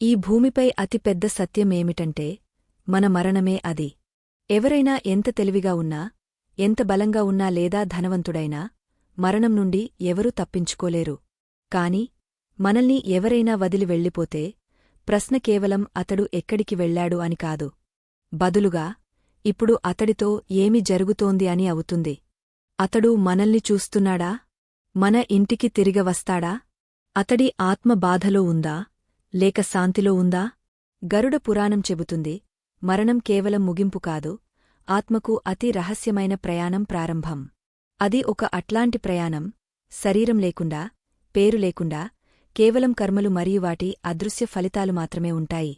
ఈ భూమిపై అతిపెద్ద సత్యమేమిటంటే మన మరణమే అది. ఎవరైనా ఎంత తెలివిగా ఉన్నా ఎంత బలంగా ఉన్నా లేదా ధనవంతుడైనా మరణం నుండి ఎవరూ తప్పించుకోలేరు. కాని మనల్ని ఎవరైనా వదిలి వెళ్ళిపోతే ప్రశ్న కేవలం అతడు ఎక్కడికి వెళ్ళాడు అని కాదు. బదులుగా ఇప్పుడు అతడితో ఏమి జరుగుతోంది అని అవుతుంది. అతడు మనల్ని చూస్తున్నాడా? మన ఇంటికి తిరిగవస్తాడా అతడి ఆత్మ బాధలో ఉందా? లేక శాంతిలో ఉందా? గరుడ పురాణం చెబుతుంది మరణం కేవలం ముగింపు కాదు ఆత్మకు అతి రహస్యమైన ప్రయాణం ప్రారంభం. అది ఒక అట్లాంటి ప్రయాణం శరీరం లేకుండా పేరు లేకుండా కేవలం కర్మలు మరియు వాటి అదృశ్య ఫలితాలు మాత్రమే ఉంటాయి.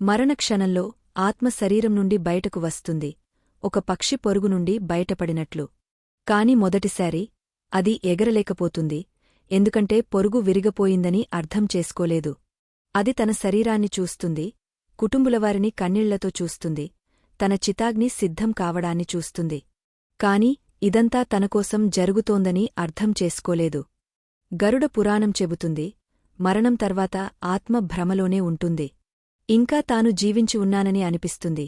మరణ క్షణంలో ఆత్మ శరీరం నుండి బయటకు వస్తుంది ఒక పక్షి పొరుగు నుండి బయటపడినట్లు. కాని మొదటిసారి అది ఎగరలేకపోతుంది ఎందుకంటే పొరుగు విరిగపోయిందని అర్థం చేసుకోలేదు. అది తన శరీరాన్ని చూస్తుంది కుటుంబులవారిని కన్నీళ్ళతో చూస్తుంది తన చితాగ్ని సిద్ధం కావడాన్ని చూస్తుంది. కాని ఇదంతా తనకోసం జరుగుతోందని అర్థం చేసుకోలేదు. గరుడ పురాణం చెబుతుంది మరణం తర్వాత ఆత్మ భ్రమలోనే ఉంటుంది. ఇంకా తాను జీవించి ఉన్నానని అనిపిస్తుంది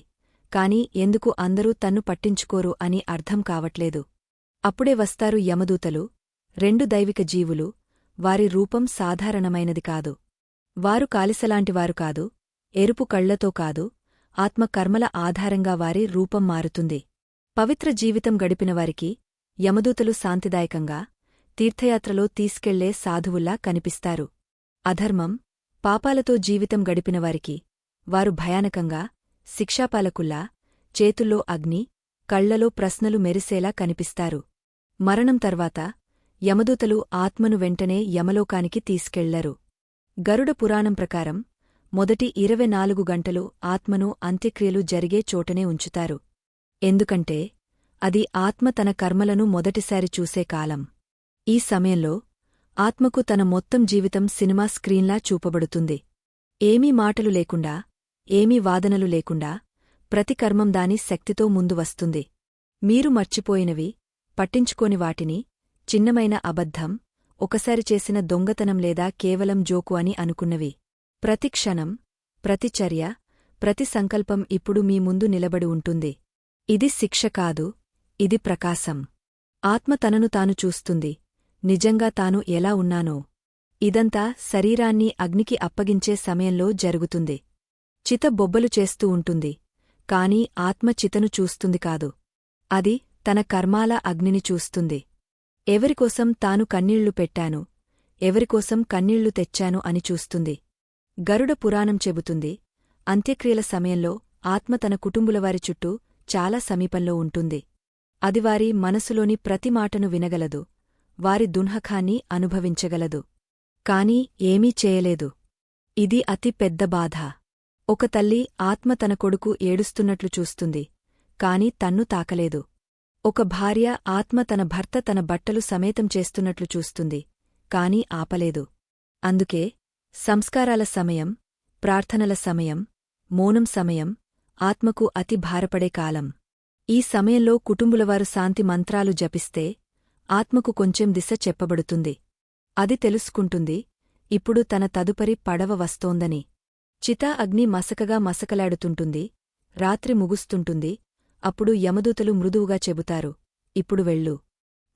కాని ఎందుకు అందరూ తన్ను పట్టించుకోరు అని అర్థం కావట్లేదు. అప్పుడే వస్తారు యమదూతలు రెండు దైవిక జీవులు వారి రూపం సాధారణమైనది కాదు. వారు కాలిసలాంటివారు కాదు ఎరుపు కళ్ళతో కాదు ఆత్మకర్మల ఆధారంగా వారి రూపం మారుతుంది. పవిత్ర జీవితం గడిపినవారికి యమదూతలు శాంతిదాయకంగా తీర్థయాత్రలో తీసుకెళ్ళే సాధువుల్లా కనిపిస్తారు. అధర్మం పాపాలతో జీవితం గడిపినవారికి వారు భయానకంగా శిక్షాపాలకుల్లా చేతుల్లో అగ్ని కళ్ళలో ప్రశ్నలు మెరిసేలా కనిపిస్తారు. మరణం తర్వాత యమదూతలు ఆత్మను వెంటనే యమలోకానికి తీసుకెళ్ళరు. గరుడ పురాణం ప్రకారం మొదటి ఇరవై నాలుగు గంటలు ఆత్మను అంత్యక్రియలు జరిగే చోటనే ఉంచుతారు. ఎందుకంటే అది ఆత్మ తన కర్మలను మొదటిసారి చూసే కాలం. ఈ సమయంలో ఆత్మకు తన మొత్తం జీవితం సినిమా స్క్రీన్లా చూపబడుతుంది. ఏమీ మాటలు లేకుండా ఏమీ వాదనలు లేకుండా ప్రతి కర్మం దాని శక్తితో ముందు వస్తుంది. మీరు మర్చిపోయినవి పట్టించుకోని వాటిని చిన్నమైన అబద్ధం ఒకసారి చేసిన దొంగతనం లేదా కేవలం జోకు అని అనుకున్నవి. ప్రతి క్షణం ప్రతి చర్య ప్రతి సంకల్పం ఇప్పుడు మీ ముందు నిలబడి ఉంటుంది. ఇది శిక్ష కాదు ఇది ప్రకాశం. ఆత్మ తనను తాను చూస్తుంది. నిజంగా తాను ఎలా ఉన్నానో. ఇదంతా శరీరాన్ని అగ్నికి అప్పగించే సమయంలో జరుగుతుంది. చిత బొబ్బలు చేస్తూ ఉంటుంది. కాని ఆత్మ చితను చూస్తుంది కాదు. అది తన కర్మాల అగ్నిని చూస్తుంది. ఎవరికోసం తాను కన్నీళ్ళు పెట్టాను ఎవరికోసం కన్నీళ్ళు తెచ్చాను అని చూస్తుంది. గరుడ పురాణం చెబుతుంది అంత్యక్రియల సమయంలో ఆత్మ తన కుటుంబులవారి చుట్టూ చాలా సమీపంలో ఉంటుంది. అది వారి మనసులోని ప్రతి మాటను వినగలదు వారి దున్హఖాన్ని అనుభవించగలదు. కాని ఏమీ చేయలేదు. ఇది అతి పెద్ద బాధ. ఒక తల్లి ఆత్మ తన కొడుకు ఏడుస్తున్నట్లు చూస్తుంది కాని తన్ను తాకలేదు. ఒక భార్య ఆత్మ తన భర్త తన బట్టలు సమేతం చేస్తున్నట్లు చూస్తుంది కాని ఆపలేదు. అందుకే సంస్కారాల సమయం ప్రార్థనల సమయం మౌనం సమయం ఆత్మకు అతి భారపడే కాలం. ఈ సమయంలో కుటుంబులవారు శాంతి మంత్రాలు జపిస్తే ఆత్మకు కొంచెం దిశ చెప్పబడుతుంది. అది తెలుసుకుంటుంది ఇప్పుడు తన తదుపరి పడవ వస్తోందని. చితా అగ్ని మసకగా మసకలాడుతుంటుంది రాత్రి ముగుస్తుంటుంది అప్పుడు యమదూతలు మృదువుగా చెబుతారు ఇప్పుడు వెళ్ళు.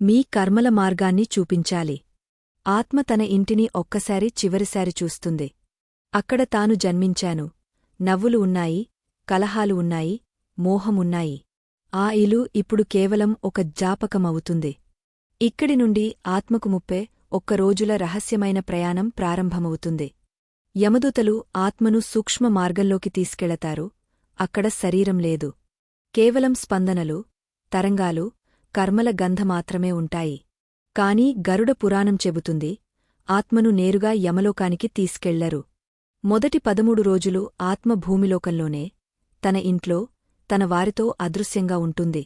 మీ కర్మల మార్గాన్ని చూపించాలి. ఆత్మ తన ఇంటిని ఒక్కసారి చివరిసారి చూస్తుంది. అక్కడ తాను జన్మించాను. నవ్వులు ఉన్నాయి కలహాలు ఉన్నాయి మోహమున్నాయి. ఆ ఇలు ఇప్పుడు కేవలం ఒక జాపకమవుతుంది. ఇక్కడి నుండి ఆత్మకు ముప్పే ఒక్క రోజుల రహస్యమైన ప్రయాణం ప్రారంభమవుతుంది. యమదూతలు ఆత్మను సూక్ష్మ మార్గంలోకి తీసుకెళతారు. అక్కడ శరీరం లేదు. కేవలం స్పందనలు తరంగాలు కర్మల గంధమాత్రమే ఉంటాయి. కాని గరుడ పురాణం చెబుతుంది ఆత్మను నేరుగా యమలోకానికి తీసుకెళ్ళరు. మొదటి పదమూడు రోజులు ఆత్మ భూమిలోకంలోనే తన ఇంట్లో తన వారితో అదృశ్యంగా ఉంటుంది.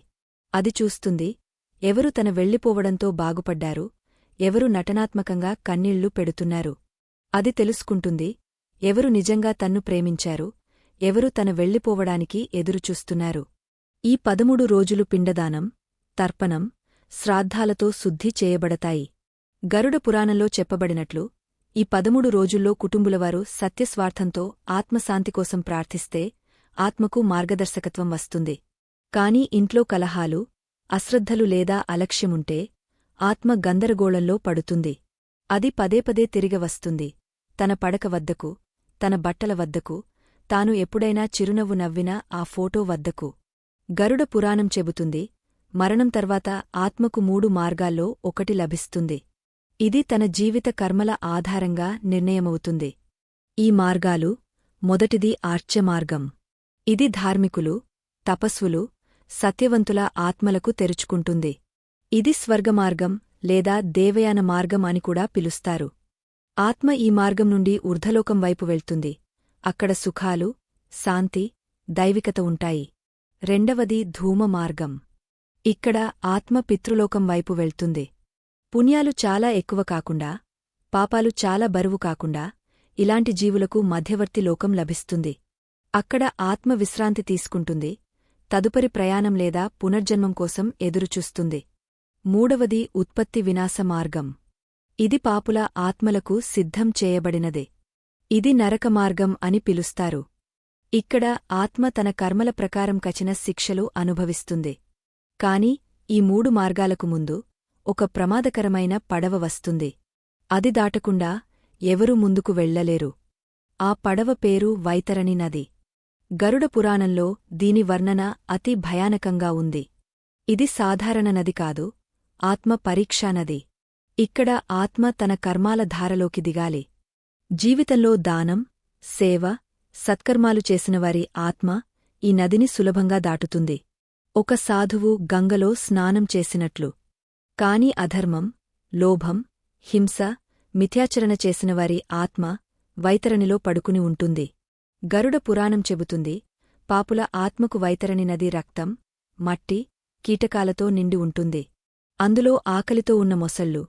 అది చూస్తుంది ఎవరు తన వెళ్ళిపోవడంతో బాగుపడ్డారు ఎవరు నటనాత్మకంగా కన్నీళ్ళు పెడుతున్నారు. అది తెలుసుకుంటుంది ఎవరు నిజంగా తన్ను ప్రేమించారు ఎవరు తన వెళ్ళిపోవడానికి ఎదురుచూస్తున్నారు. ఈ పదమూడు రోజులు పిండదానం తర్పణం శ్రాద్ధాలతో శుద్ధి చేయబడతాయి. గరుడ పురాణంలో చెప్పబడినట్లు ఈ పదమూడు రోజుల్లో కుటుంబులవారు సత్యస్వార్థంతో ఆత్మశాంతి కోసం ప్రార్థిస్తే ఆత్మకు మార్గదర్శకత్వం వస్తుంది. కాని ఇంట్లో కలహాలు అశ్రద్ధలు లేదా అలక్ష్యముంటే ఆత్మ గందరగోళంలో పడుతుంది. అది పదేపదే తిరిగవస్తుంది తన పడక వద్దకు తన బట్టల వద్దకు తాను ఎప్పుడైనా చిరునవ్వు నవ్వినా ఆ ఫోటో వద్దకు. గరుడ పురాణం చెబుతుంది మరణం తర్వాత ఆత్మకు మూడు మార్గాల్లో ఒకటి లభిస్తుంది. ఇది తన జీవిత కర్మల ఆధారంగా నిర్ణయమవుతుంది. ఈ మార్గాలు మొదటిది ఆర్చ్యమార్గం ఇది ధార్మికులు తపస్వులు సత్యవంతుల ఆత్మలకు తెరుచుకుంటుంది. ఇది స్వర్గమార్గం లేదా దేవయాన మార్గం అని కూడా పిలుస్తారు. ఆత్మ ఈ మార్గం నుండి ఊర్ధలోకం వైపు వెళ్తుంది. అక్కడ సుఖాలు శాంతి దైవికత ఉంటాయి. రెండవది ధూమ మార్గం. ఇక్కడ ఆత్మ పితృలోకం వైపు వెళ్తుంది. పుణ్యాలు చాలా ఎక్కువ కాకుండా పాపాలు చాలా బరువు కాకుండా ఇలాంటి జీవులకు మధ్యవర్తి లోకం లభిస్తుంది. అక్కడ ఆత్మ విశ్రాంతి తీసుకుంటుంది తదుపరి ప్రయాణం లేదా పునర్జన్మం కోసం ఎదురుచూస్తుంది. మూడవది ఉత్పత్తి వినాశ మార్గం. ఇది పాపుల ఆత్మలకు సిద్ధం చేయబడినదే. ఇది నరకమార్గం అని పిలుస్తారు. ఇక్కడ ఆత్మ తన కర్మల ప్రకారం కచిన శిక్షలు అనుభవిస్తుంది. కాని ఈ మూడు మార్గాలకు ముందు ఒక ప్రమాదకరమైన పడవ వస్తుంది. అది దాటకుండా ఎవరూ ముందుకు వెళ్ళలేరు ఆ పడవ పేరు వైతరణి నది. గరుడ పురాణంలో దీని వర్ణన అతి భయానకంగా ఉంది. ఇది సాధారణ నది కాదు ఆత్మ పరీక్షా నది. ఇక్కడ ఆత్మ తన కర్మాల ధారలోకి దిగాలి. జీవితంలో దానం సేవ సత్కర్మాలు చేసినవారి ఆత్మ ఈ నదిని సులభంగా దాటుతుంది. ఒక సాధువు గంగలో స్నానం చేసినట్లు. కాని అధర్మం లోభం హింస మిథ్యాచరణ చేసినవారి ఆత్మ వైతరణిలో పడుకుని ఉంటుంది. గరుడ పురాణం చెబుతుంది పాపుల ఆత్మకు వైతరణి నది రక్తం మట్టి కీటకాలతో నిండి ఉంటుంది. అందులో ఆకలితో ఉన్న మొసళ్ళు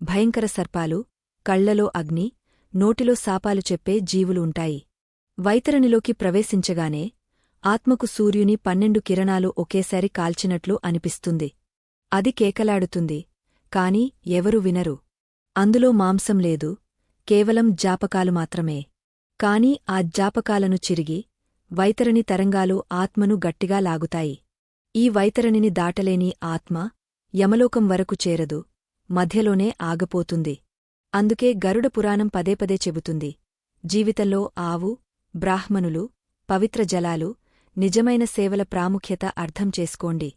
భయంకర సర్పాలు కళ్ళలో అగ్ని నోటిలో సాపాలు చెప్పే జీవులు ఉంటాయి. వైతరణిలోకి ప్రవేశించగానే ఆత్మకు సూర్యుని పన్నెండు కిరణాలు ఒకేసారి కాల్చినట్లు అనిపిస్తుంది. అది కేకలాడుతుంది కాని ఎవరు వినరు. అందులో మాంసం లేదు కేవలం జాపకాలు మాత్రమే. కాని ఆ జాపకాలను చిరిగి వైతరణి తరంగాలు ఆత్మను గట్టిగా లాగుతాయి. ఈ వైతరణిని దాటలేని ఆత్మ యమలోకం వరకు చేరదు మధ్యలోనే ఆగపోతుంది. అందుకే గరుడ పురాణం పదేపదే చెబుతుంది జీవితంలో ఆవు బ్రాహ్మణులు పవిత్ర జలాలు నిజమైన సేవల ప్రాముఖ్యత అర్థం చేసుకోండి.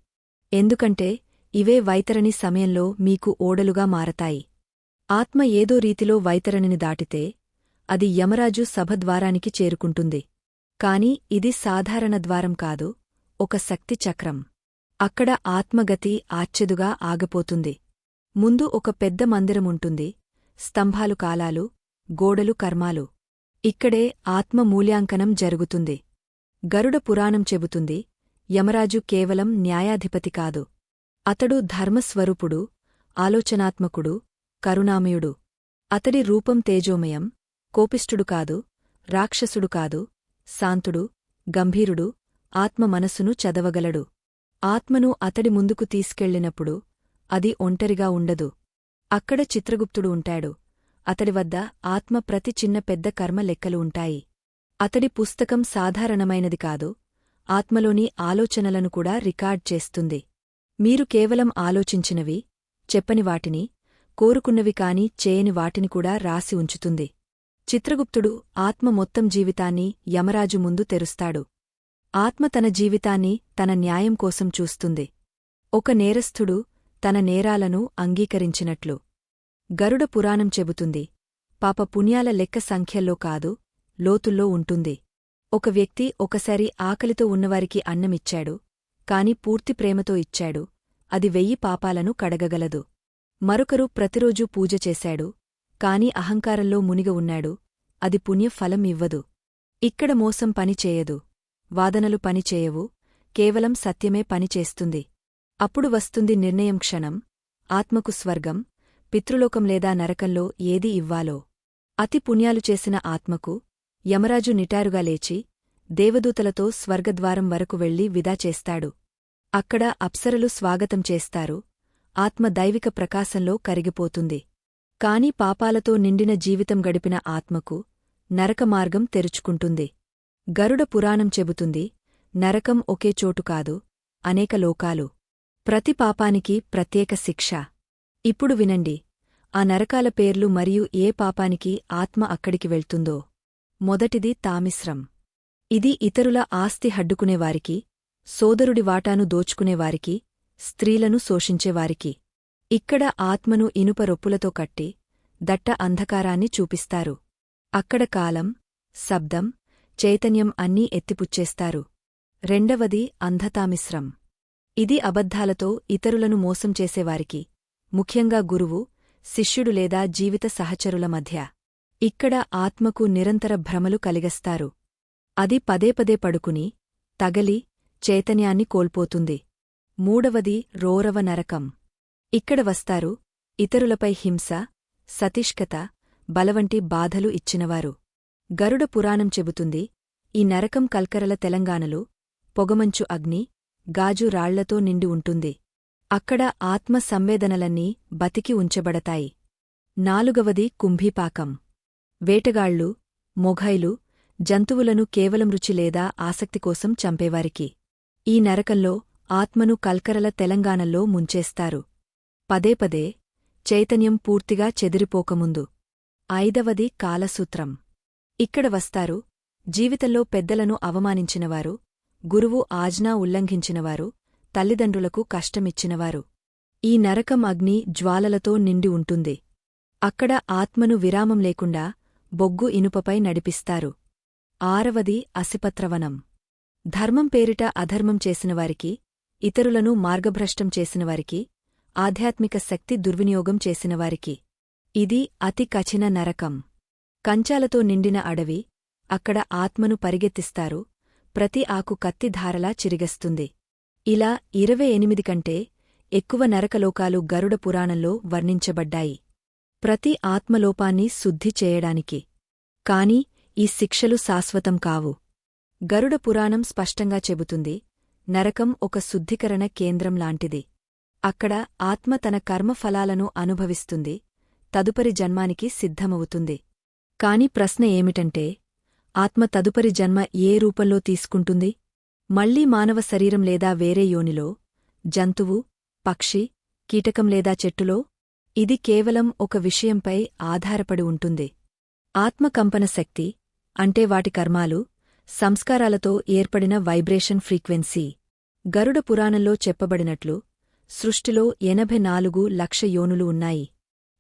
ఎందుకంటే ఇవే వైతరణి సమయంలో మీకు ఓడలుగా మారతాయి. ఆత్మ ఏదో రీతిలో వైతరణిని దాటితే అది యమరాజు సభద్వారానికి చేరుకుంటుంది. కాని ఇది సాధారణ ద్వారం కాదు ఒక శక్తి చక్రం. అక్కడ ఆత్మగతి ఆచ్చెదుగా ఆగపోతుంది. ముందు ఒక పెద్ద మందిరముంటుంది స్తంభాలు కాలాలు గోడలు కర్మాలు. ఇక్కడే ఆత్మ మూల్యాంకనం జరుగుతుంది. గరుడ పురాణం చెబుతుంది యమరాజు కేవలం న్యాయాధిపతి కాదు. అతడు ధర్మస్వరూపుడు ఆలోచనాత్మకుడు కరుణామయుడు. అతడి రూపం తేజోమయం కోపిష్ఠుడు కాదు రాక్షసుడు కాదు శాంతుడు గంభీరుడు ఆత్మ మనసును చదవగలడు. ఆత్మను అతడి ముందుకు తీసుకెళ్ళినప్పుడు అది ఒంటరిగా ఉండదు. అక్కడ చిత్రగుప్తుడు ఉంటాడు. అతడి వద్ద ఆత్మ ప్రతి చిన్న పెద్ద కర్మ లెక్కలు ఉంటాయి. అతడి పుస్తకం సాధారణమైనది కాదు ఆత్మలోని ఆలోచనలను కూడా రికార్డ్ చేస్తుంది. మీరు కేవలం ఆలోచించినవి చెప్పని వాటిని కోరుకున్నవి కాని చేయని వాటిని కూడా రాసి ఉంచుతుంది. చిత్రగుప్తుడు ఆత్మ మొత్తం జీవితాన్ని యమరాజు ముందు తెరుస్తాడు. ఆత్మ తన జీవితాన్ని తన న్యాయం కోసం చూస్తుంది. ఒక నేరస్థుడు తన నేరాలను అంగీకరించినట్లు. గరుడ పురాణం చెబుతుంది. పాప పుణ్యాల లెక్క సంఖ్యల్లో కాదు లోతుల్లో ఉంటుంది. ఒక వ్యక్తి ఒకసారి ఆకలితో ఉన్నవారికి అన్నమిచ్చాడు కాని పూర్తి ప్రేమతో ఇచ్చాడు అది వెయ్యి పాపాలను కడగగలదు. మరొకరు ప్రతిరోజూ పూజ చేశాడు కాని అహంకారంలో మునిగ ఉన్నాడు అది పుణ్యఫలం ఇవ్వదు. ఇక్కడ మోసం పనిచేయదు వాదనలు పనిచేయవు కేవలం సత్యమే పనిచేస్తుంది అప్పుడు వస్తుంది నిర్ణయం క్షణం ఆత్మకు స్వర్గం పితృలోకం లేదా నరకంలో ఏది ఇవ్వాలో? అతి పుణ్యాలు చేసిన ఆత్మకు యమరాజు నిటారుగా లేచి దేవదూతలతో స్వర్గద్వారం వరకు వెళ్ళి విదా చేస్తాడు. అక్కడ అప్సరలు స్వాగతం చేస్తారు. ఆత్మ దైవిక ప్రకాశంలో కరిగిపోతుంది. కాని పాపాలతో నిండిన జీవితం గడిపిన ఆత్మకు నరక మార్గం తెరుచుకుంటుంది. గరుడ పురాణం చెబుతుంది నరకం ఒకే చోటు కాదు అనేక లోకాలు. ప్రతి పాపానికి ప్రత్యేక శిక్ష. ఇప్పుడు వినండి. ఆ నరకాల పేర్లు మరియు ఏ పాపానికి ఆత్మ అక్కడికి వెళ్తుందో. మొదటిది తామిశ్రం. ఇది ఇతరుల ఆస్తి హడ్డుకునేవారికి సోదరుడి వాటాను దోచుకునేవారికి స్త్రీలను శోషించేవారికి. ఇక్కడ ఆత్మను ఇనుప రొప్పులతో కట్టి దట్ట అంధకారాన్ని చూపిస్తారు. అక్కడ కాలం శబ్దం చైతన్యం అన్నీ ఎత్తిపుచ్చేస్తారు. రెండవది అంధతామిశ్రం. ఇది అబద్ధాలతో ఇతరులను మోసం చేసేవారికి ముఖ్యంగా గురువు శిష్యుడు లేదా జీవిత సహచరుల మధ్య. ఇక్కడ ఆత్మకు నిరంతర భ్రమలు కలిగస్తారు. అది పదే పదే పడుకుని తగలి చైతన్యాన్ని కోల్పోతుంది. మూడవది రోరవ నరకం. ఇక్కడ వస్తారు ఇతరులపై హింస సతిష్కత బలవంటి బాధలు ఇచ్చినవారు. గరుడ పురాణం చెబుతుంది ఈ నరకం కల్కరల తెలంగాణలో పొగమంచు అగ్ని గాజు రాళ్ళతో నిండి ఉంటుంది. అక్కడ ఆత్మ సంవేదనలన్నీ బతికి ఉంచబడతాయి. నాలుగవది కుంభీపాకం. వేటగాళ్ళు మొఘైలు జంతువులను కేవలం రుచి లేదా ఆసక్తి కోసం చంపేవారికి. ఈ నరకంలో ఆత్మను కల్కరల తెలంగాణలో ముంచేస్తారు. పదే పదే చైతన్యం పూర్తిగా చెదిరిపోకముందు. ఐదవది కాలసూత్రం. ఇక్కడ వస్తారు జీవితంలో పెద్దలను అవమానించినవారు గురువు ఆజ్ఞా ఉల్లంఘించినవారు తల్లిదండ్రులకు కష్టమిచ్చినవారు. ఈ నరకం అగ్ని జ్వాలలతో నిండి ఉంటుంది. అక్కడ ఆత్మను విరామం లేకుండా బొగ్గు ఇనుపపై నడిపిస్తారు. ఆరవది అసిపత్రవనం. ధర్మం పేరిట అధర్మం చేసినవారికి ఇతరులను మార్గభ్రష్టం చేసినవారికి ఆధ్యాత్మిక శక్తి దుర్వినియోగం చేసినవారికి. ఇది అతి కఠిన నరకం. కంచాలతో నిండిన అడవి అక్కడ ఆత్మను పరిగెత్తిస్తారు ప్రతి ఆకు కత్తిధారలా చిరిగస్తుంది. ఇలా ఇరవై ఎనిమిది కంటే ఎక్కువ నరకలోకాలు గరుడ పురాణంలో వర్ణించబడ్డాయి. ప్రతి ఆత్మలోపాన్ని శుద్ధి చేయడానికి. కాని ఈ శిక్షలు శాశ్వతం కావు. గరుడ పురాణం స్పష్టంగా చెబుతుంది నరకం ఒక శుద్ధికరణ కేంద్రం లాంటిది. అక్కడ ఆత్మ తన కర్మఫలాలను అనుభవిస్తుంది తదుపరి జన్మానికి సిద్ధమవుతుంది. కాని ప్రశ్న ఏమిటంటే ఆత్మ తదుపరి జన్మ ఏ రూపంలో తీసుకుంటుంది? మళ్ళీ మానవ శరీరం లేదా వేరే యోనిలో జంతువు పక్షి కీటకం లేదా చెట్టులో ఇది కేవలం ఒక విషయంపై ఆధారపడి ఉంటుంది. ఆత్మకంపన శక్తి అంటే వాటి కర్మాలు సంస్కారాలతో ఏర్పడిన వైబ్రేషన్ ఫ్రీక్వెన్సీ. గరుడ పురాణంలో చెప్పబడినట్లు సృష్టిలో ఎనభై నాలుగు లక్ష యోనులు ఉన్నాయి.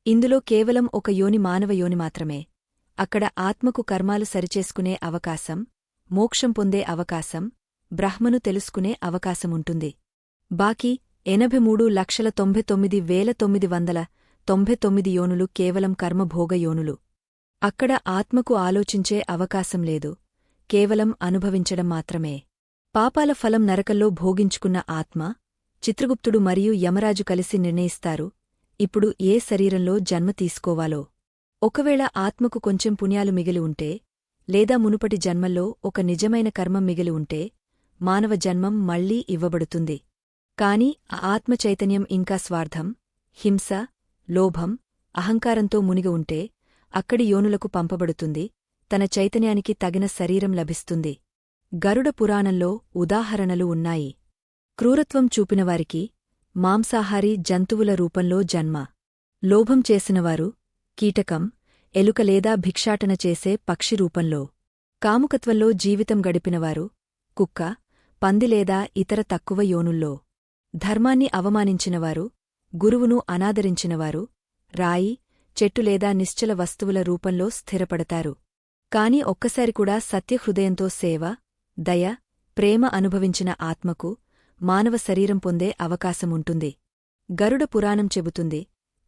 ఇందులో కేవలం ఒక యోని మానవ యోని మాత్రమే. అక్కడ ఆత్మకు కర్మాలు సరిచేసుకునే అవకాశం మోక్షం పొందే అవకాశం బ్రహ్మను తెలుసుకునే అవకాశముంటుంది. బాకీ ఎనభై మూడు లక్షల తొంభై తొమ్మిది వేల తొమ్మిది వందల తొంభై తొమ్మిది యోనులు కేవలం కర్మభోగ యోనులు. అక్కడ ఆత్మకు ఆలోచించే అవకాశం లేదు. కేవలం అనుభవించడం మాత్రమే. పాపాల ఫలం నరకల్లో భోగించుకున్న ఆత్మ చిత్రగుప్తుడు మరియు యమరాజు కలిసి నిర్ణయిస్తారు. ఇప్పుడు ఏ శరీరంలో జన్మ తీసుకోవాలో? ఒకవేళ ఆత్మకు కొంచెం పుణ్యాలు మిగిలి ఉంటే లేదా మునుపటి జన్మల్లో ఒక నిజమైన కర్మం మిగిలి ఉంటే మానవ జన్మం మళ్ళీ ఇవ్వబడుతుంది. కాని ఆ ఆత్మచైతన్యం ఇంకా స్వార్థం హింస లోభం అహంకారంతో మునిగి ఉంటే అక్కడి యోనులకు పంపబడుతుంది తన చైతన్యానికి తగిన శరీరం లభిస్తుంది. గరుడ పురాణంలో ఉదాహరణలు ఉన్నాయి. క్రూరత్వం చూపినవారికి మాంసాహారీ జంతువుల రూపంలో జన్మ. లోభం చేసినవారు కీటకం ఎలుక లేదా భిక్షాటన చేసే పక్షి రూపంలో. కాముకత్వంలో జీవితం గడిపినవారు కుక్క పంది లేదా ఇతర తక్కువ యోనుల్లో. ధర్మాన్ని అవమానించినవారు గురువును అనాదరించినవారు రాయి చెట్టు లేదా నిశ్చల వస్తువుల రూపంలో స్థిరపడతారు. కాని ఒక్కసారి కూడా సత్యహృదయంతో సేవ దయ ప్రేమ అనుభవించిన ఆత్మకు మానవ శరీరం పొందే అవకాశముంటుంది. గరుడ పురాణం చెబుతుంది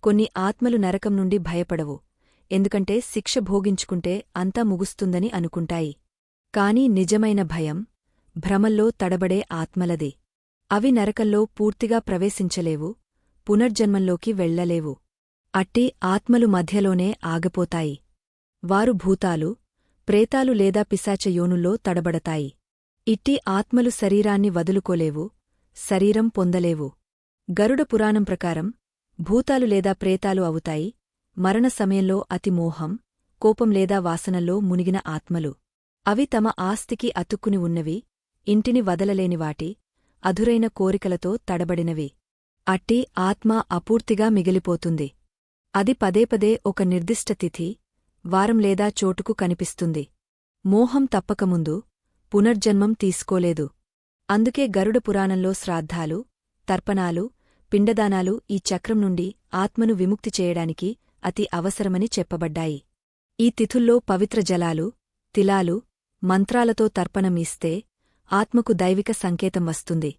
కొన్ని ఆత్మలు నరకం నుండి భయపడవు ఎందుకంటే శిక్ష భోగించుకుంటే అంతా ముగుస్తుందని అనుకుంటాయి. కాని నిజమైన భయం భ్రమల్లో తడబడే ఆత్మలదే. అవి నరకంలో పూర్తిగా ప్రవేశించలేవు పునర్జన్మంలోకి వెళ్ళలేవు అట్టి ఆత్మలు మధ్యలోనే ఆగపోతాయి. వారు భూతాలు ప్రేతాలు లేదా పిశాచ యోనుల్లో తడబడతాయి. ఇట్టి ఆత్మలు శరీరాన్ని వదులుకోలేవు శరీరం పొందలేవు. గరుడ పురాణం ప్రకారం భూతాలు లేదా ప్రేతాలు అవుతాయి మరణ సమయంలో అతి మోహం కోపం లేదా వాసనల్లో మునిగిన ఆత్మలు. అవి తమ ఆస్తికి అతుక్కుని ఉన్నవి ఇంటిని వదలలేనివాటి అధురైన కోరికలతో తడబడినవి. అట్టి ఆత్మ అపూర్తిగా మిగిలిపోతుంది. అది పదేపదే ఒక నిర్దిష్ట తిథి వారం లేదా చోటుకు కనిపిస్తుంది. మోహం తప్పకముందు పునర్జన్మం తీసుకోలేదు. అందుకే గరుడ పురాణంలో శ్రాద్ధాలు తర్పణాలు పిండదానాలు ఈ చక్రం నుండి ఆత్మను విముక్తి చేయడానికి అతి అవసరమని చెప్పబడ్డాయి. ఈ తిథుల్లో పవిత్ర జలాలు తిలాలు మంత్రాలతో తర్పణం ఇస్తే ఆత్మకు దైవిక సంకేతం వస్తుంది.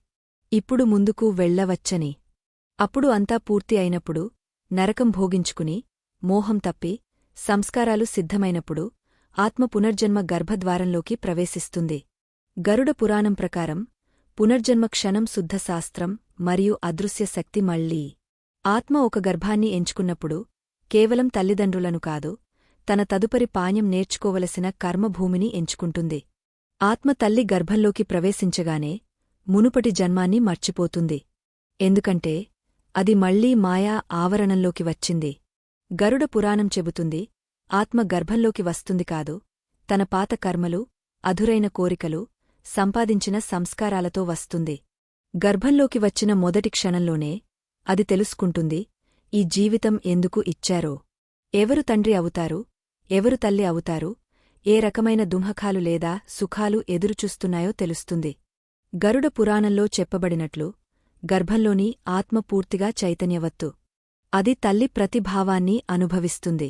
ఇప్పుడు ముందుకు వెళ్ళవచ్చని. అప్పుడు అంతా పూర్తి అయినప్పుడు నరకం భోగించుకుని మోహం తప్పి సంస్కారాలు సిద్ధమైనప్పుడు ఆత్మ పునర్జన్మ గర్భద్వారంలోకి ప్రవేశిస్తుంది. గరుడ పురాణం ప్రకారం పునర్జన్మ క్షణం శుద్ధ శాస్త్రం మరియు అదృశ్య శక్తి మళ్ళీ. ఆత్మ ఒక గర్భాన్ని ఎంచుకున్నప్పుడు కేవలం తల్లిదండ్రులను కాదు తన తదుపరి పాణ్యం నేర్చుకోవలసిన కర్మభూమిని ఎంచుకుంటుంది. ఆత్మ తల్లి గర్భంలోకి ప్రవేశించగానే మునుపటి జన్మాన్ని మర్చిపోతుంది. ఎందుకంటే అది మళ్ళీ మాయా ఆవరణంలోకి వచ్చింది. గరుడ పురాణం చెబుతుంది ఆత్మ గర్భంలోకి వస్తుంది కాదు తన పాత కర్మలు అధురైన కోరికలు సంపాదించిన సంస్కారాలతో వస్తుంది. గర్భంలోకి వచ్చిన మొదటి క్షణంలోనే అది తెలుసుకుంటుంది ఈ జీవితం ఎందుకు ఇచ్చారో. ఎవరు తండ్రి అవుతారు ఎవరు తల్లి అవుతారు ఏ రకమైన దుంహకాలు లేదా సుఖాలు ఎదురుచూస్తున్నాయో తెలుస్తుంది. గరుడ పురాణంలో చెప్పబడినట్లు గర్భంలోని ఆత్మ పూర్తిగా చైతన్యవత్తు. అది తల్లి ప్రతిభావాన్ని అనుభవిస్తుంది.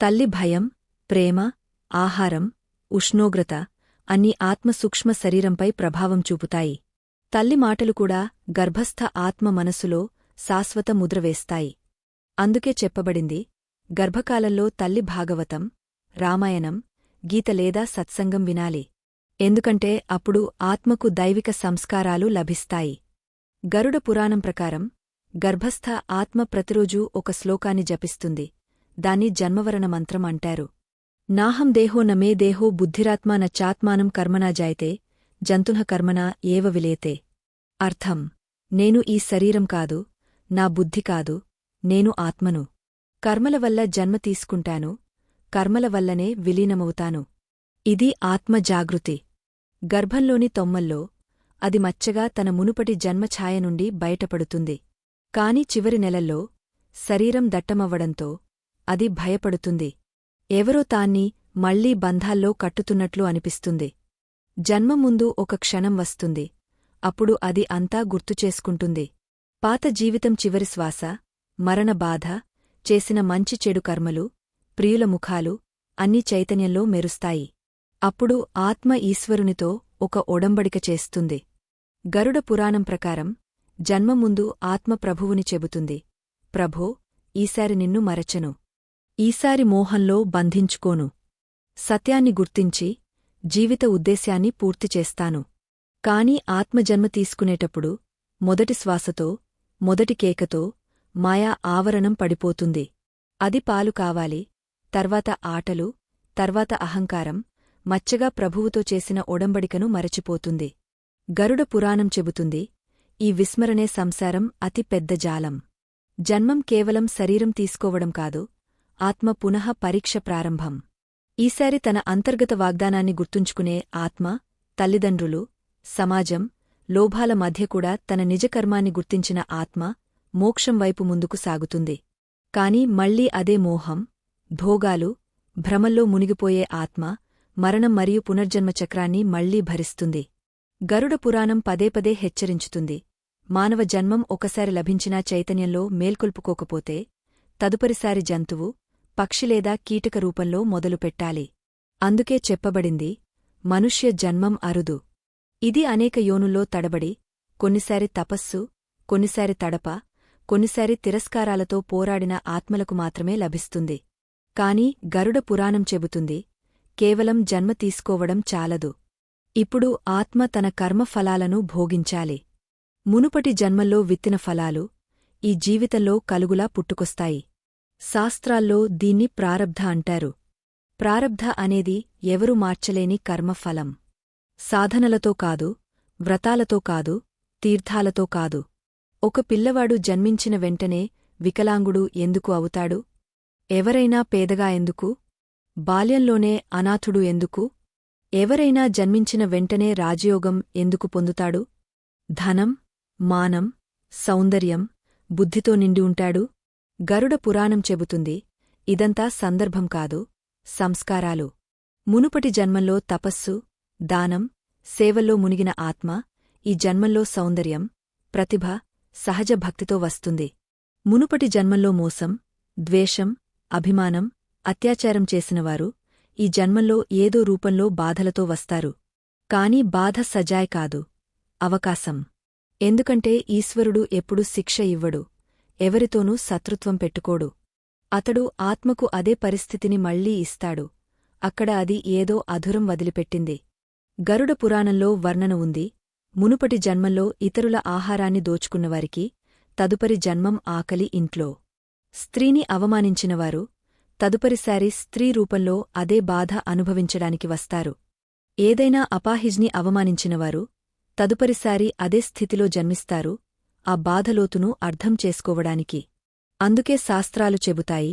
తల్లి భయం ప్రేమ ఆహారం ఉష్ణోగ్రత అన్ని ఆత్మ సూక్ష్మ శరీరంపై ప్రభావం చూపుతాయి. తల్లి మాటలు కూడా గర్భస్థ ఆత్మ మనసులో శాశ్వత ముద్రవేస్తాయి అందుకే చెప్పబడింది గర్భకాలంలో తల్లి భాగవతం రామాయణం గీత లేదా సత్సంగం వినాలి. ఎందుకంటే అప్పుడు ఆత్మకు దైవిక సంస్కారాలు లభిస్తాయి. గరుడ పురాణం ప్రకారం గర్భస్థ ఆత్మ ప్రతిరోజూ ఒక శ్లోకాన్ని జపిస్తుంది. దాన్ని జన్మవరణ మంత్రం అంటారు. నాహం దేహో నమే దేహో బుద్ధిరాత్మా చాత్మానం కర్మనా జాయితే జంతున కర్మనా ఏవ విలేతే. అర్థం. నేను ఈ శరీరం కాదు నా బుద్ధి కాదు నేను ఆత్మను. కర్మల వల్ల జన్మ తీసుకుంటాను కర్మల వల్లనే విలీనమవుతాను. ఇది ఆత్మజాగృతి. గర్భంలోని తొమ్మల్లో అది మచ్చగా తన మునుపటి జన్మఛాయ నుండి బయటపడుతుంది. కాని చివరి నెలల్లో శరీరం దట్టమవ్వడంతో అది భయపడుతుంది. ఎవరో తాన్ని మళ్ళీ బంధాల్లో కట్టుతున్నట్లు అనిపిస్తుంది. జన్మ ముందు ఒక క్షణం వస్తుంది. అప్పుడు అది అంతా గుర్తుచేసుకుంటుంది పాత జీవితం చివరి శ్వాస మరణ బాధ చేసిన మంచి చెడు కర్మలు ప్రియుల ముఖాలు అన్ని చైతన్యంలో మెరుస్తాయి. అప్పుడు ఆత్మ ఈశ్వరునితో ఒక ఒడంబడిక చేస్తుంది. గరుడ పురాణం ప్రకారం జన్మ ముందు ఆత్మ ప్రభువుని చెబుతుంది. ప్రభో ఈసారి నిన్ను మరచను. ఈసారి మోహంలో బంధించుకోను. సత్యాన్ని గుర్తించి జీవిత ఉద్దేశ్యాన్ని పూర్తి చేస్తాను. కాని ఆత్మజన్మ తీసుకునేటప్పుడు మొదటి శ్వాసతో మొదటి కేకతో మాయా ఆవరణం పడిపోతుంది. అది పాలు కావాలి తర్వాత ఆటలు తర్వాత అహంకారం మచ్చగా ప్రభువుతో చేసిన ఒడంబడికను మరచిపోతుంది. గరుడ పురాణం చెబుతుంది ఈ విస్మరణే సంసారం అతి పెద్ద జాలం. జన్మం కేవలం శరీరం తీసుకోవడం కాదు ఆత్మ పునః పరీక్ష ప్రారంభం. ఈసారి తన అంతర్గత వాగ్దానాన్ని గుర్తుంచుకునే ఆత్మ తల్లిదండ్రులు సమాజం లోభాల మధ్య కూడా తన నిజకర్మాన్ని గుర్తించిన ఆత్మ మోక్షం వైపు ముందుకు సాగుతుంది. కాని మళ్ళీ అదే మోహం భోగాలు భ్రమల్లో మునిగిపోయే ఆత్మ మరణం మరియు పునర్జన్మ చక్రాన్ని మళ్ళీ భరిస్తుంది. గరుడ పురాణం పదేపదే హెచ్చరించుతుంది. మానవ జన్మం ఒకసారి లభించినా చైతన్యంలో మేల్కొల్పుకోకపోతే తదుపరిసారి జంతువు పక్షి లేదా కీటక రూపంలో మొదలుపెట్టాలి అందుకే చెప్పబడింది మనుష్య జన్మం అరుదు. ఇది అనేక యోనుల్లో తడబడి కొన్నిసారి తపస్సు కొన్నిసారి తడప కొన్నిసారి తిరస్కారాలతో పోరాడిన ఆత్మలకు మాత్రమే లభిస్తుంది. కాని గరుడ పురాణం చెబుతుంది కేవలం జన్మ తీసుకోవడం చాలదు. ఇప్పుడు ఆత్మ తన కర్మఫలాలను భోగించాలి. మునుపటి జన్మల్లో విత్తిన ఫలాలు ఈ జీవితంలో కలుగులా పుట్టుకొస్తాయి. శాస్త్రాల్లో దీన్ని ప్రారబ్ధ అంటారు. ప్రారబ్ధ అనేది ఎవరు మార్చలేని కర్మఫలం సాధనలతో కాదు వ్రతాలతో కాదు తీర్థాలతో కాదు. ఒక పిల్లవాడు జన్మించిన వెంటనే వికలాంగుడు ఎందుకు అవుతాడు? ఎవరైనా పేదగా ఎందుకు? బాల్యంలోనే అనాథుడు ఎందుకు? ఎవరైనా జన్మించిన వెంటనే రాజయోగం ఎందుకు పొందుతాడు? ధనం మానం సౌందర్యం బుద్ధితో నిండి ఉంటాడు? గరుడ పురాణం చెబుతుంది ఇదంతా సందర్భం కాదు సంస్కారాలు. మునుపటి జన్మంలో తపస్సు దానం సేవల్లో మునిగిన ఆత్మ ఈ జన్మంలో సౌందర్యం ప్రతిభ సహజ భక్తితో వస్తుంది. మునుపటి జన్మంలో మోసం ద్వేషం అభిమానం అత్యాచారం చేసినవారు ఈ జన్మంలో ఏదో రూపంలో బాధలతో వస్తారు. కాని బాధ సజాయ్ కాదు అవకాశం. ఎందుకంటే ఈశ్వరుడు ఎప్పుడు శిక్ష ఇవ్వడు ఎవరితోనూ శత్రుత్వం పెట్టుకోడు. అతడు ఆత్మకు అదే పరిస్థితిని మళ్ళీ ఇస్తాడు అక్కడ అది ఏదో అధురం వదిలిపెట్టింది. గరుడ పురాణంలో వర్ణన ఉంది మునుపటి జన్మంలో ఇతరుల ఆహారాన్ని దోచుకున్నవారికి తదుపరి జన్మం ఆకలి ఇంట్లో. స్త్రీని అవమానించినవారు తదుపరిసారి స్త్రీ రూపంలో అదే బాధ అనుభవించడానికి వస్తారు. ఏదైనా అపాహిజ్ని అవమానించినవారు తదుపరిసారి అదే స్థితిలో జన్మిస్తారు ఆ బాధలోతును అర్థం చేసుకోవడానికి. అందుకే శాస్త్రాలు చెబుతాయి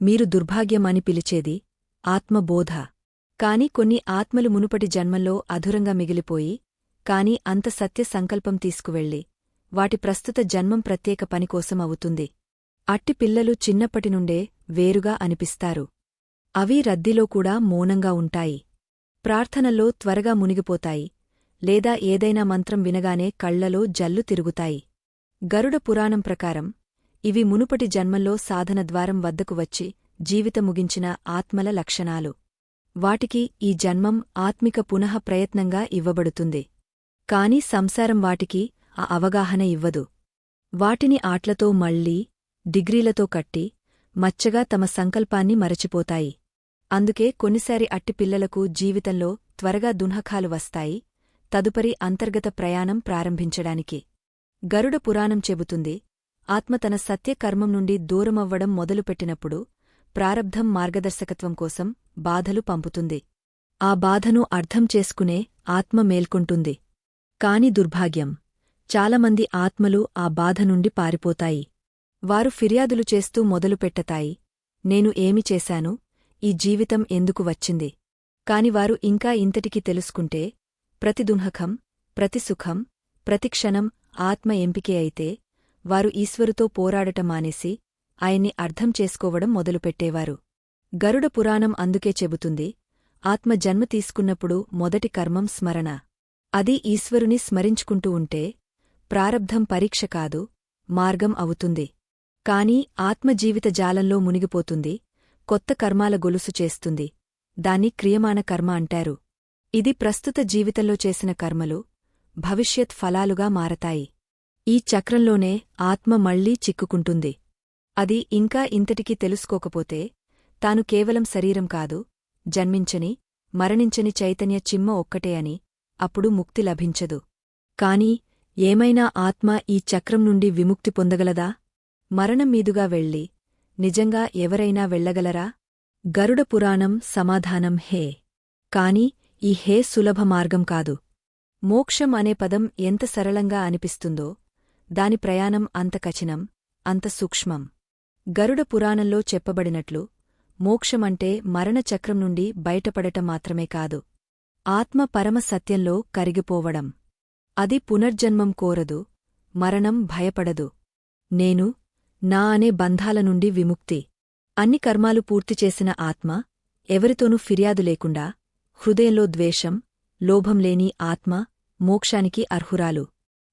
మీరు దుర్భాగ్యమని పిలిచేది ఆత్మబోధ. కాని కొన్ని ఆత్మలు మునుపటి జన్మంలో అధురంగా మిగిలిపోయి కాని అంత సత్య సంకల్పం తీసుకువెళ్ళి వాటి ప్రస్తుత జన్మం ప్రత్యేక పనికోసం అవుతుంది. అట్టి పిల్లలు చిన్నప్పటినుండే వేరుగా అనిపిస్తారు. అవి రద్దీలో కూడా మౌనంగా ఉంటాయి. ప్రార్థనల్లో త్వరగా మునిగిపోతాయి. లేదా ఏదైనా మంత్రం వినగానే కళ్ళలో జల్లు తిరుగుతాయి. గరుడ పురాణం ప్రకారం ఇవి మునుపటి జన్మంలో సాధన ద్వారం వద్దకు వచ్చి జీవితముగించిన ఆత్మల లక్షణాలు. వాటికి ఈ జన్మం ఆత్మిక పునః ప్రయత్నంగా ఇవ్వబడుతుంది. కాని సంసారం వాటికి ఆ అవగాహన ఇవ్వదు. వాటిని ఆట్లతో మళ్ళీ డిగ్రీలతో కట్టి మచ్చగా తమ సంకల్పాన్ని మరచిపోతాయి. అందుకే కొన్నిసారి అట్టి పిల్లలకు జీవితంలో త్వరగా దున్హకాలు వస్తాయి. తదుపరి అంతర్గత ప్రయాణం ప్రారంభించడానికి. గరుడ పురాణం చెబుతుంది ఆత్మ తన సత్యకర్మం నుండి దూరమవ్వడం మొదలుపెట్టినప్పుడు ప్రారబ్ధం మార్గదర్శకత్వం కోసం బాధలు పంపుతుంది. ఆ బాధను అర్థం చేసుకునే ఆత్మ మేల్కొంటుంది. కాని దుర్భాగ్యం చాలామంది ఆత్మలు ఆ బాధ నుండి పారిపోతాయి. వారు ఫిర్యాదులు చేస్తూ మొదలుపెట్టతాయి నేను ఏమి చేశాను? ఈ జీవితం ఎందుకు వచ్చింది? కాని వారు ఇంకా ఇంతటికి తెలుసుకుంటే ప్రతి దున్హకం ప్రతి సుఖం ప్రతిక్షణం ఆత్మ ఎంపికే అయితే వారు ఈశ్వరుతో పోరాడటం మానేసి ఆయన్ని అర్థం చేసుకోవడం మొదలుపెట్టేవారు. గరుడ పురాణం అందుకే చెబుతుంది ఆత్మ జన్మ తీసుకున్నప్పుడు మొదటి కర్మం స్మరణ. అది ఈశ్వరుని స్మరించుకుంటూ ఉంటే ప్రారబ్ధం పరీక్ష కాదు మార్గం అవుతుంది. కాని ఆత్మజీవిత జాలంలో మునిగిపోతుంది కొత్త కర్మాల గొలుసు చేస్తుంది. దాన్ని క్రియమాన కర్మ అంటారు. ఇది ప్రస్తుత జీవితంలో చేసిన కర్మలు భవిష్యత్ ఫలాలుగా మారతాయి. ఈ చక్రంలోనే ఆత్మ మళ్ళీ చిక్కుకుంటుంది. అది ఇంకా ఇంతటికీ తెలుసుకోకపోతే తాను కేవలం శరీరం కాదు జన్మించని మరణించని చైతన్య చిమ్మ ఒక్కటే అని అప్పుడు ముక్తి లభించదు. కాని ఏమైనా ఆత్మ ఈ చక్రం నుండి విముక్తి పొందగలదా? మరణం మీదుగా వెళ్ళి నిజంగా ఎవరైనా వెళ్ళగలరా? గరుడ పురాణం సమాధానం హే. కాని ఈ హే సులభ మార్గం కాదు. మోక్షం అనే పదం ఎంత సరళంగా అనిపిస్తుందో దాని ప్రయాణం అంత కఠినం అంత సూక్ష్మం. గరుడ పురాణంలో చెప్పబడినట్లు మోక్షమంటే మరణచక్రం నుండి బయటపడటం మాత్రమే కాదు. ఆత్మ పరమ సత్యంలో కరిగిపోవడం. అది పునర్జన్మం కోరదు మరణం భయపడదు. నేను నా అనే బంధాల నుండి విముక్తి. అన్ని కర్మాలు పూర్తిచేసిన ఆత్మ ఎవరితోనూ ఫిర్యాదు లేకుండా హృదయంలో ద్వేషం లోభం లేని ఆత్మ మోక్షానికి అర్హురాలు.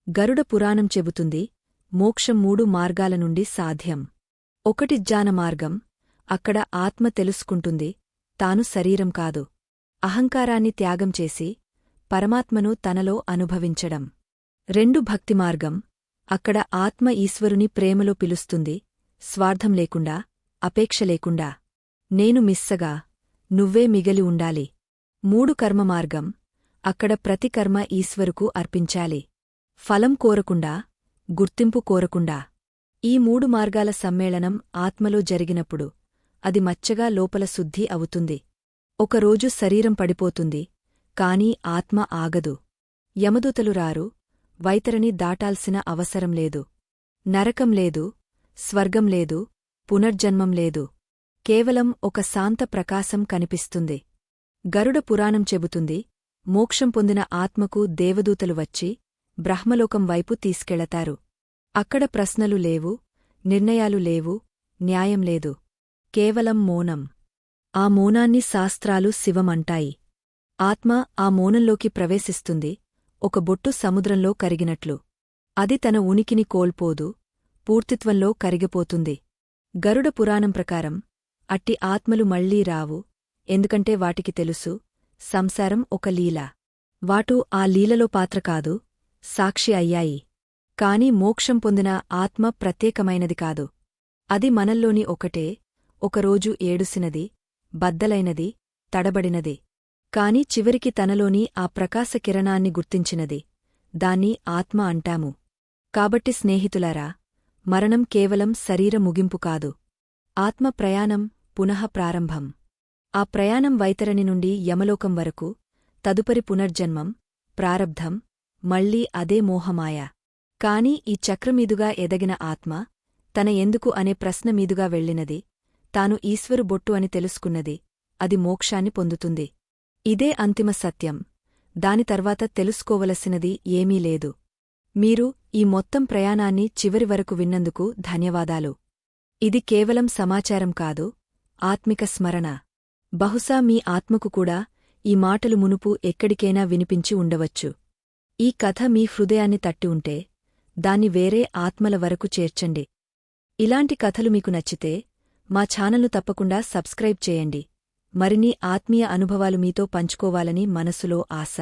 గరుడ పురాణం చెబుతుంది మోక్షం మూడు మార్గాల నుండి సాధ్యం. ఒకటి జ్ఞానమార్గం అక్కడ ఆత్మ తెలుసుకుంటుంది తాను శరీరం కాదు. అహంకారాన్ని త్యాగం చేసి పరమాత్మను తనలో అనుభవించడం. రెండు భక్తి మార్గం అక్కడ ఆత్మ ఈశ్వరుని ప్రేమలో పిలుస్తుంది స్వార్థం లేకుండా అపేక్ష లేకుండా. నేను మిస్సగా నువ్వే మిగలి ఉండాలి. మూడు కర్మమార్గం అక్కడ ప్రతి కర్మ ఈశ్వరుకు అర్పించాలి. ఫలం కోరకుండా గుర్తింపు కోరకుండా. ఈ మూడు మార్గాల సమ్మేళనం ఆత్మలో జరిగినప్పుడు అది మచ్చగా లోపల శుద్ధి అవుతుంది. ఒకరోజు శరీరం పడిపోతుంది కాని ఆత్మ ఆగదు. యమదూతలు రారు వైతరిని దాటాల్సిన అవసరం లేదు. నరకం లేదు స్వర్గం లేదు పునర్జన్మం లేదు. కేవలం ఒక శాంత ప్రకాశం కనిపిస్తుంది. గరుడ పురాణం చెబుతుంది మోక్షం పొందిన ఆత్మకు దేవదూతలు వచ్చి బ్రహ్మలోకం వైపు తీసుకెళతారు. అక్కడ ప్రశ్నలు లేవు నిర్ణయాలు లేవు న్యాయం లేదు. కేవలం మౌనం. ఆ మౌనాన్ని శాస్త్రాలు శివమంటాయి. ఆత్మ ఆ మౌనంలోకి ప్రవేశిస్తుంది ఒక బొట్టు సముద్రంలో కరిగినట్లు. అది తన ఉనికిని కోల్పోదు పూర్తిత్వంలో కరిగిపోతుంది. గరుడ పురాణం ప్రకారం అట్టి ఆత్మలు మళ్ళీ రావు ఎందుకంటే వాటికి తెలుసు సంసారం ఒక లీల. వాటు ఆ లీలలో పాత్ర కాదు సాక్షి అయ్యాయి. కాని మోక్షం పొందిన ఆత్మ ప్రత్యేకమైనది కాదు. అది మనల్లోని ఒకటే ఒకరోజు ఏడుసినది బద్దలైనది తడబడినది. కాని చివరికి తనలోని ఆ ప్రకాశ కిరణాన్ని గుర్తించినది. దాన్ని ఆత్మ అంటాము. కాబట్టి స్నేహితులారా మరణం కేవలం శరీర ముగింపు కాదు. ఆత్మ ప్రయాణం పునః ప్రారంభం. ఆ ప్రయాణం వైతరణి నుండి యమలోకం వరకు తదుపరి పునర్జన్మం ప్రారబ్ధం మళ్ళీ అదే మోహమాయ. కాని ఈ చక్రమీదుగా ఎదగిన ఆత్మ తన ఎందుకు అనే ప్రశ్నమీదుగా వెళ్ళినది తాను ఈశ్వరు బొట్టు అని తెలుసుకున్నది అది మోక్షాన్ని పొందుతుంది. ఇదే అంతిమ సత్యం. దాని తర్వాత తెలుసుకోవలసినది ఏమీ లేదు. మీరు ఈ మొత్తం ప్రయాణాన్ని చివరి వరకు విన్నందుకు ధన్యవాదాలు. ఇది కేవలం సమాచారం కాదు ఆత్మిక స్మరణ. బహుశా మీ ఆత్మకు కూడా ఈ మాటలు మునుపు ఎక్కడికైనా వినిపించి ఉండవచ్చు. ఈ కథ మీ హృదయాన్ని తట్టి ఉంటే దాన్ని వేరే ఆత్మల వరకు చేర్చండి. ఇలాంటి కథలు మీకు నచ్చితే మా ఛానల్ను తప్పకుండా సబ్స్క్రైబ్ చేయండి. మరిన్ని ఆత్మీయ అనుభవాలు మీతో పంచుకోవాలని మనసులో ఆశ.